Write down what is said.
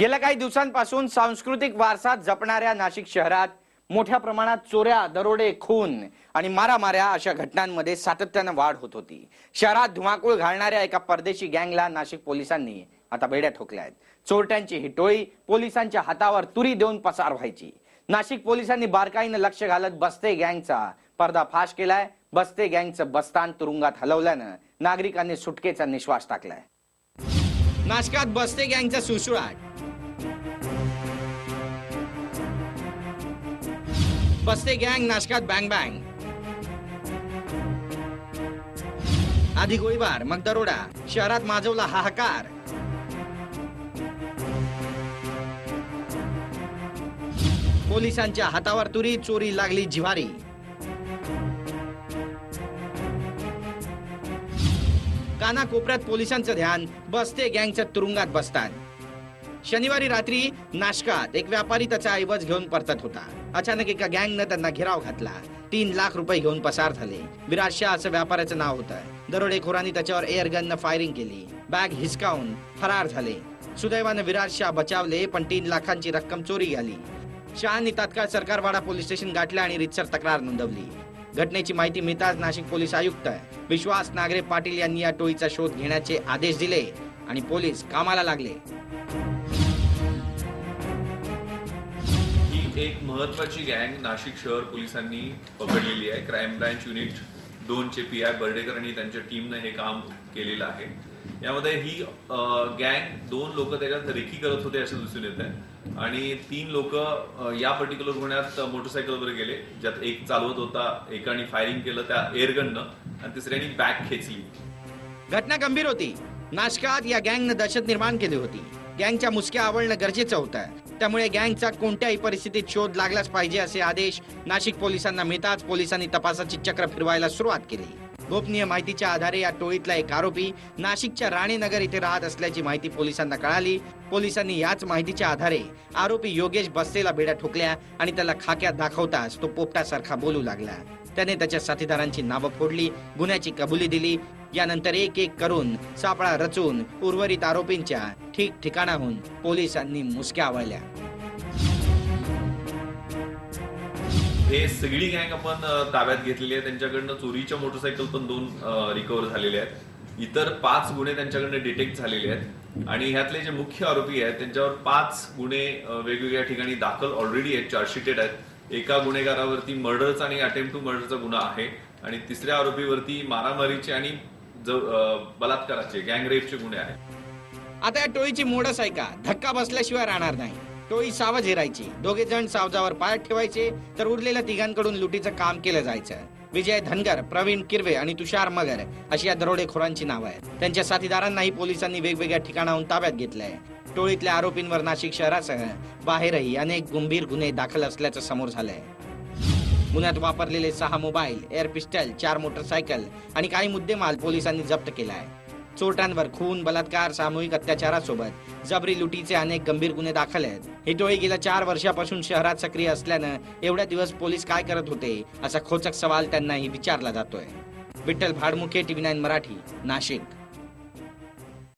गेल्या काही दिवसांपासून सांस्कृतिक वारसा जपणाऱ्या नाशिक शहरात मोठ्या प्रमाणात चोऱ्या दरोडे खून आणि मारामाऱ्या अशा घटनांमध्ये सातत्यानं वाढ होत होती. शहरात धुमाकूळ घालणाऱ्या एका परदेशी गँगला नाशिक पोलिसांनी आता बेड्या ठोकल्या आहेत. चोरट्यांची ही टोळी पोलिसांच्या हातावर तुरी देऊन पसार व्हायची. नाशिक पोलिसांनी बारकाईनं लक्ष घालत बस्ते गँगचा पर्दाफाश केलाय. बस्ते गँगचं बस्तान तुरुंगात हलवल्यानं नागरिकांनी सुटकेचा निश्वास टाकलाय. नाशकात बसते गँगचा सुळसुळाट. बसते गँग नाशकात बँग बँग आधी गोळीबार मग दरोडा. शहरात माजवला हाहाकार. पोलिसांच्या हातावर तुरी चोरी लागली जिवारी कानाकोपऱ्यात पोलिसांचं ध्यान बसते गँगच्या तुरुंगात बसतात. शनिवारी रात्री नाशकात एक व्यापारी त्याचा ऐवज घेऊन परतत होता. अचानक एका गँगनं त्यांना घेराव घातला. तीन लाख रुपये घेऊन पसार झाले. विराज शाह असं व्यापाऱ्याचं नाव होतं. दरोडेखोरांनी त्याच्यावर एअर गननं फायरिंग केली. बॅग हिसकावून फरार झाले. सुदैवानं विराज शाह बचावले पण तीन लाखांची रक्कम चोरी झाली शहानी तात्काळ सरकारवाडा पोलीस स्टेशन गाठले आणि रितसर तक्रार नोंदवली. घटनेची माहिती मिळताच नाशिक पोलीस आयुक्त विश्वास नागरे पाटील यांनी या टोळीचा शोध घेण्याचे आदेश दिले आणि पोलीस कामाला लागले. ही एक महत्वाची गँग नाशिक शहर पोलिसांनी पकडलेली आहे. क्राईम ब्रँच युनिट दोनचे पी आय बर्डेकर आणि त्यांच्या टीमनं हे काम केलेलं आहे. यामध्ये ही गँग दोन लोक त्याच्यात रेखी करत होते असं दिसून येत आहे. आणि तीन लोक या पर्टिक्युलर गुन्ह्यात मोटरसायकलवर गेले ज्यात एक चालवत होता एकाने फायरिंग केलं त्या एअरगननं आणि तिसऱ्याने बॅग खेचली. घटना गंभीर होती. नाशकात या गँगनं दहशत निर्माण केली होती. गँगच्या मुसक्या आवळणं गरजेचं होतं. त्यामुळे गँगचा कोणत्याही परिस्थितीत शोध लागलाच पाहिजे असे आदेश नाशिक पोलिसांना मिळताच पोलिसांनी तपासाची चक्र फिरवायला सुरुवात केली. गोपनीय माहितीच्या आधारे या टोळीतला एक आरोपी नाशिकच्या राणेनगर इथे राहत असल्याची माहिती पोलिसांना कळाली. पोलिसांनी याच माहितीच्या आधारे आरोपी योगेश बस्तेला बेड्या ठोकल्या आणि त्याला खाक्यात दाखवताच तो पोपटासारखा बोलू लागला. त्याने त्याच्या साथीदारांची नावं फोडली गुन्ह्याची कबुली दिली. यानंतर एक एक करून सापळा रचून उर्वरित आरोपींच्या ठिकठिकाणाहून पोलिसांनी मुसक्या आवळल्या. हे सगळी गँग आपण ताब्यात घेतलेली आहे. त्यांच्याकडनं चोरीच्या मोटरसायकल पण दोन रिकव्हर झालेले आहेत. इतर पाच गुन्हे त्यांच्याकडनं डिटेक्ट झालेले आहेत. आणि ह्यातले जे मुख्य आरोपी आहेत त्यांच्यावर पाच गुन्हे वेगवेगळ्या ठिकाणी दाखल ऑलरेडी आहेत चार्जशीटेड आहेत. एका गुन्हेगारावरती मर्डरचा आणि अटेम्प्ट टू मर्डरचा गुन्हा आहे. आणि तिसऱ्या आरोपीवरती मारामारीचे आणि बलात्काराचे गँग रेपचे गुन्हे आहेत. आता या टोळीची मोडच आहे का धक्का बसल्याशिवाय राहणार नाही. टोळी सावज हेरायची. दोघे जण सावजावर पाय ठेवायचे तर उरलेल्या तिघांकडून लुटीचं काम केलं जायचं. विजय धनगर प्रवीण किरवे आणि तुषार मगर अशी या दरोडेखोरांची नावं आहेत. त्यांच्या साथीदारांनाही पोलिसांनी वेगवेगळ्या ठिकाणाहून ताब्यात घेतलंय. टोळीतल्या आरोपींवर नाशिक शहरासह बाहेरही अनेक गंभीर गुन्हे दाखल असल्याचं समोर झालंय. गुन्ह्यात वापरलेले सहा मोबाईल एअर पिस्टल चार मोटरसायकल आणि काही मुद्देमाल पोलिसांनी जप्त केला आहे चोरट्यांवर खून बलात्कार सामूहिक अत्याचारासोबत जबरी लुटीचे अनेक गंभीर गुन्हे दाखल आहेत. ही टोळी गेल्या चार वर्षापासून शहरात सक्रिय असल्यानं एवढ्या दिवस पोलीस काय करत होते असा खोचक सवाल त्यांनाही विचारला जातोय. Vitthal Bhadmukhe TV nine Marathi Nashik.